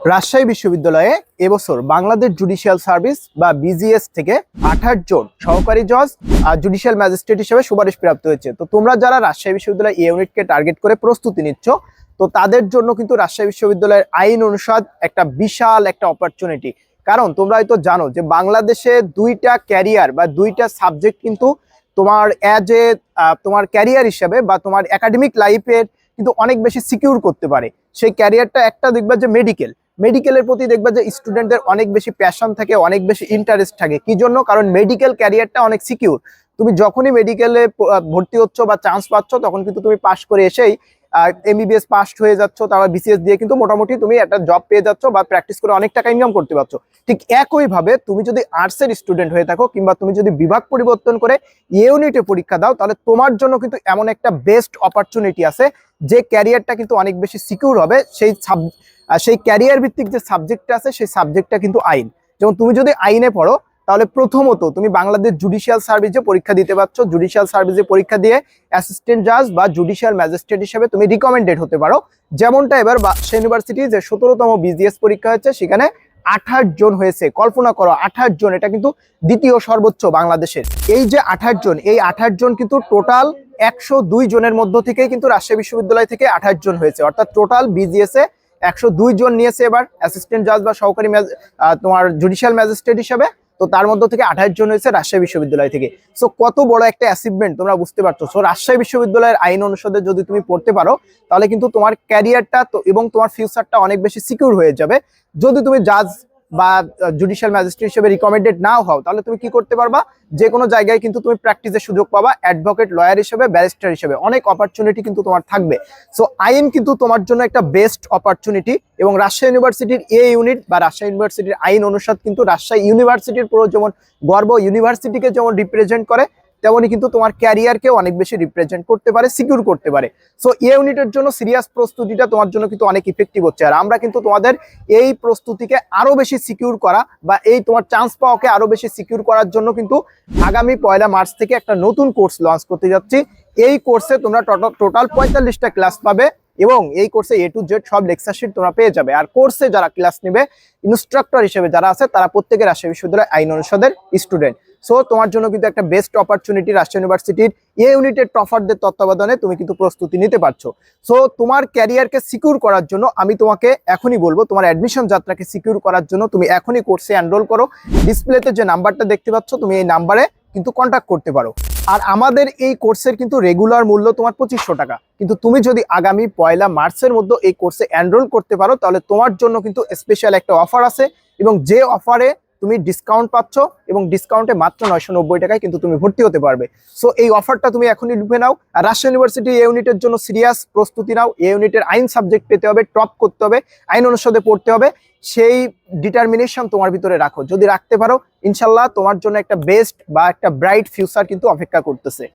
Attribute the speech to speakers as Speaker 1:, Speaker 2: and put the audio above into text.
Speaker 1: রাজশাহী বিশ্ববিদ্যালয়ে এবছর Bangladesh judicial service বা বিজিএস থেকে আঠাশ জন সহকারী জজ আর জুডিশিয়াল ম্যাজিস্ট্রেট হিসেবে সুপারিশ প্রাপ্ত হয়েছে। তো তোমরা যারা রাজশাহী বিশ্ববিদ্যালয় ইউনিটকে টার্গেট করে প্রস্তুতি নিচ্ছ, তো তাদের জন্য কিন্তু রাজশাহী বিশ্ববিদ্যালয়ের আইন অনুষদ একটা বিশাল একটা অপরচুনিটি কারণ তোমরা হয়তো জানো যে বাংলাদেশে দুইটা ক্যারিয়ার বা দুইটা সাবজেক্ট কিন্তু তোমার অ্যাজ এ তোমার ক্যারিয়ার হিসেবে বা তোমার একাডেমিক লাইফের কিন্তু অনেক বেশি সিকিউর করতে পারে। সেই ক্যারিয়ারটা একটা দেখবা যে মেডিকেল মেডিকেলের প্রতি দেখবা যে স্টুডেন্টদের অনেক বেশি প্যাশন থাকে, অনেক বেশি ইন্টারেস্ট থাকে। কি জন্য? কারণ মেডিকেল ক্যারিয়ারটা অনেক সিকিউর তুমি যখনই মেডিকেলে ভর্তি হচ্ছ বা চান্স পাচ্ছ, তখন কিন্তু তুমি পাশ করে এসেই এমবিবিএস পাস হয়ে যাচ্ছ, তারপর বিসিএস দিয়ে কিন্তু মোটামুটি তুমি একটা জব পেয়ে যাচ্ছ বা প্র্যাকটিস করে অনেক টাকা ইনকাম করতে পারছ। ঠিক একইভাবে তুমি যদি আর্টসের স্টুডেন্ট হয়ে থাকো কিংবা তুমি যদি বিভাগ পরিবর্তন করে ইউনিটে পরীক্ষা দাও, তাহলে তোমার জন্য কিন্তু এমন একটা বেস্ট অপরচুনিটি আছে, যে ক্যারিয়ারটা কিন্তু অনেক বেশি সিকিউর হবে, সেই সাব আর সেই ক্যারিয়ার ভিত্তিক যে সাবজেক্টটা আছে, সেই সাবজেক্টটা কিন্তু আইন। যেমন তুমি যদি আইনে পড়ো, তাহলে প্রথমত তুমি বাংলাদেশ জুডিশিয়াল সার্ভিসে পরীক্ষা দিতে পারছ। জুডিশিয়াল সার্ভিসে পরীক্ষা দিয়ে অ্যাসিস্ট্যান্ট জাজ বা জুডিশিয়াল ম্যাজিস্ট্রেট হিসেবে তুমি রিকমেন্ডেড হতে পারো। যেমনটা এবার বাদশা ইউনিভার্সিটি যে সতেরোতম বিজিএস পরীক্ষা হচ্ছে সেখানে আঠাশ জন হয়েছে। কল্পনা করো, আঠাশ জন, এটা কিন্তু দ্বিতীয় সর্বোচ্চ বাংলাদেশের। এই যে আঠাশ জন, এই আঠাশ জন কিন্তু টোটাল একশো দুই জনের মধ্য থেকেই কিন্তু রাজশাহী বিশ্ববিদ্যালয় থেকে আঠাশ জন হয়েছে। অর্থাৎ টোটাল বিজিএস একশো দুই জন নিয়েছে এবার অ্যাসিস্ট্যান্ট জাজ বা সহকারী তোমার জুডিশিয়াল ম্যাজিস্ট্রেট হিসাবে। তো তার মধ্য থেকে আঠাশ জন হয়েছে রাজশাহী বিশ্ববিদ্যালয় থেকে। সো কত বড় একটা অ্যাচিভমেন্ট তোমরা বুঝতে পারছ। সো রাজশাহী বিশ্ববিদ্যালয়ের আইন অনুষদে যদি তুমি পড়তে পারো, তাহলে কিন্তু তোমার ক্যারিয়ারটা তো এবং তোমার ফিউচারটা অনেক বেশি সিকিউর হয়ে যাবে। যদি তুমি জাজ বা জুডিশিয়াল ম্যাজিস্ট্রেট হিসেবে রিকমেন্ডেড নাও হও, তাহলে তুমি কি করতে পারবা? যে কোনো জায়গায় কিন্তু তুমি প্র্যাকটিসের সুযোগ পাবা অ্যাডভোকেট লয়ার হিসেবে ব্যারিস্টার হিসেবে। অনেক অপরচুনিটি কিন্তু তোমার থাকবে। সো আইন কিন্তু তোমার জন্য একটা বেস্ট অপরচুনিটি এবং রাজশাহী ইউনিভার্সিটির এ ইউনিট বা রাজশাহী ইউনিভার্সিটির আইন অনুষদ কিন্তু রাজশাহী ইউনিভার্সিটির পুরো যেমন গর্ব ইউনিভার্সিটিকে যেমন রিপ্রেজেন্ট করে তেমনই কিন্তু তোমার ক্যারিয়ারকেও অনেক বেশি রিপ্রেজেন্ট করতে পারে সিকিউর করতে পারে। সো এ ইউনিটের জন্য সিরিয়াস প্রস্তুতিটা তোমার জন্য কিন্তু অনেক ইফেক্টিভ হচ্ছে। আর আমরা কিন্তু তোমাদের এই প্রস্তুতিকে আরও বেশি সিকিউর করা বা এই তোমার চান্স পাওয়াকে আরও বেশি সিকিউর করার জন্য কিন্তু আগামী পয়লা মার্চ থেকে একটা নতুন কোর্স লঞ্চ করতে যাচ্ছি। এই কোর্সে তোমরা টোটাল পঁয়তাল্লিশটা ক্লাস পাবে এবং এই কোর্সে এ টু জেড সব লেকচার শিট তোমরা পেয়ে যাবে। আর কোর্সে যারা ক্লাস নেবে ইনস্ট্রাক্টর হিসেবে যারা আছে, তারা প্রত্যেকের রাজশাহী বিশ্ববিদ্যালয় আইন অনুষদের স্টুডেন্ট সো তোমার জন্য কিন্তু একটা বেস্ট অপরচুনিটি রাজশাহী ইউনিভার্সিটির এ ইউনিটের টফারদের তত্ত্বাবধানে তুমি কিন্তু প্রস্তুতি নিতে পারছ। সো তোমার ক্যারিয়ারকে সিকিউর করার জন্য আমি তোমাকে এখনই বলব, তোমার অ্যাডমিশন যাত্রাকে সিকিউর করার জন্য তুমি এখনই কোর্সে এনরোল করো। ডিসপ্লেতে যে নাম্বারটা দেখতে পাচ্ছ, তুমি এই নাম্বারে কিন্তু কন্ট্যাক্ট করতে পারো। আর আমাদের এই কোর্সের কিন্তু রেগুলার মূল্য তোমার পঁচিশশো টাকা। কিন্তু তুমি যদি আগামী পয়লা মার্চের মধ্যে এই কোর্সে এনরোল করতে পারো, তাহলে তোমার জন্য কিন্তু স্পেশাল একটা অফার আছে। এবং যে অফারে তুমি ডিসকাউন্ট পাচ্ছ এবং ডিসকাউন্টে মাত্র নয়শো নব্বই টাকায় কিন্তু তুমি ভর্তি হতে পারবে। সো এই অফারটা তুমি এখনই লুপে নাও। আর রাজশাহী ইউনিভার্সিটি এ ইউনিটের জন্য সিরিয়াস প্রস্তুতি নাও। এ ইউনিটের আইন সাবজেক্ট পেতে হবে টপ করতে হবে, আইন অনুষদে পড়তে হবে। সেই ডিটারমিনেশন তোমার ভিতরে রাখো। যদি রাখতে পারো, ইনশাল্লাহ তোমার জন্য একটা বেস্ট বা একটা ব্রাইট ফিউচার কিন্তু অপেক্ষা করতেছে।